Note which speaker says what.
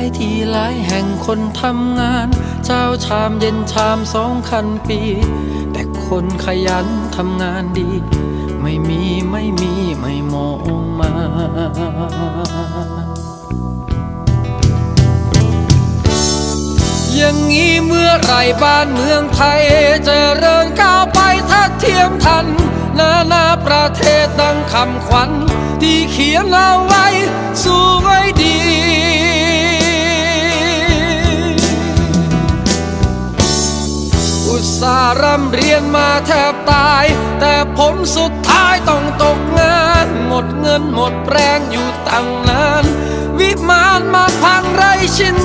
Speaker 1: ายที่หลายแห่งคนทำงานเช้าชามเย็นชามสองคันปี แต่คนขยันทำงานดี ไม่มีไม่มีไม่มองมาอย่างนี้เมื่อไรบ้านเมืองไทยจะเริญก้าวไปถ้าเทียมทัน นานาประเทศดังคำขวัญ ที่เขียนเอาไว้ สู้ไว้ดี ตสาร่ำเรียนมาแทบตาย แต่ผลสุดท้ายต้องตกงาน หมดเงินหมดแรงอยู่ตั้งนาน วิมานมาพังไรชิ้น